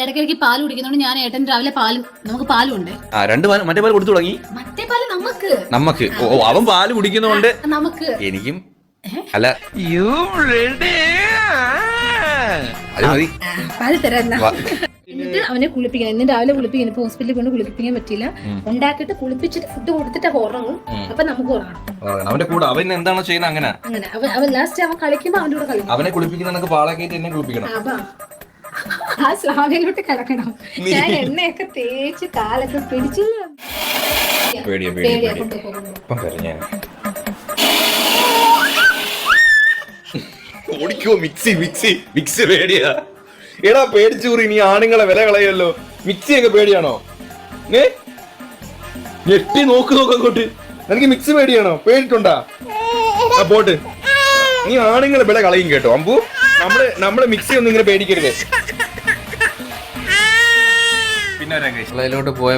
ഇടയ്ക്കിടയ്ക്ക് പാൽ കുടിക്കുന്നതുകൊണ്ട് ഞാൻ ഏട്ടൻ രാവിലെ പാൽ നമുക്ക് പാലും ഉണ്ട്. ആ രണ്ട് പാൽ മറ്റേ പാൽ കൊടുത്തു തുടങ്ങി. മറ്റേ പാൽ നമുക്ക്. നമുക്ക്. ഓ അവൻ പാൽ കുടിക്കുന്നതുകൊണ്ട് നമുക്ക്. എനിക്കും അല്ല. അത് മതി. ആ, പാൽ തരാം. എന്നിട്ട് അവനെ കുളിപ്പിക്കണം. ഇന്ന് രാവിലെ കുളിപ്പിക്കണം. ഇപ്പൊ ഹോസ്പിറ്റലിൽ കൊണ്ട് കുളിപ്പിക്കാൻ പറ്റില്ല ഉണ്ടാക്കിയിട്ട് കുളിപ്പിച്ചിട്ട് ഫുഡ് കൊടുത്തിട്ട് ഉറങ്ങും. അപ്പൊ നമുക്ക് ഉറങ്ങണം. അവന്റെ കൂടെ അവൻ എന്താണോ ചെയ്യുന്നത് അങ്ങനെ? അങ്ങനെ. അവൻ അവൻ ലാസ്റ്റ് അവൻ കളിക്കുമ്പോ അവന്റെ കൂടെ കളിക്കും. അവനെ കുളിപ്പിക്കുന്ന പാളാക്കിയിട്ട് എന്നെ കുളിപ്പിക്കണം. അപ്പൊ ആ സ്ലാബിലോട്ട് കിടക്കണം ഞാൻ എണ്ണയൊക്കെ തേച്ച് കാലൊക്കെ പിടിച്ച്. പേടിയാ പേടിയാ പേടിയാ പേടിയാ. കൊണ്ടുപോകുന്നത് ഇപ്പം കരഞ്ഞാ ഓടിക്കോ മിക്സി മിക്സി. മിക്സി പേടിയാ. എടാ പേടിച്ചൂറി നീ ആണുങ്ങളെ വില കളയല്ലോ മിക്സി ഒക്കെ പേടിയാണോ? ഏ? ഞെട്ടി നോക്ക് നോക്ക് അങ്ങോട്ട്. എനിക്ക് മിക്സി പേടിയാണോ? പേടിട്ടുണ്ടാ? ആ പോട്ട്. നീ ആണുങ്ങളെ വില കളയും കേട്ടോ അമ്പു. നമ്മൾ നമ്മൾ മിക്സി ഒന്നും ഇങ്ങനെ പേടിക്കരുത്. പിന്നെ അതിലോട്ട് പോയ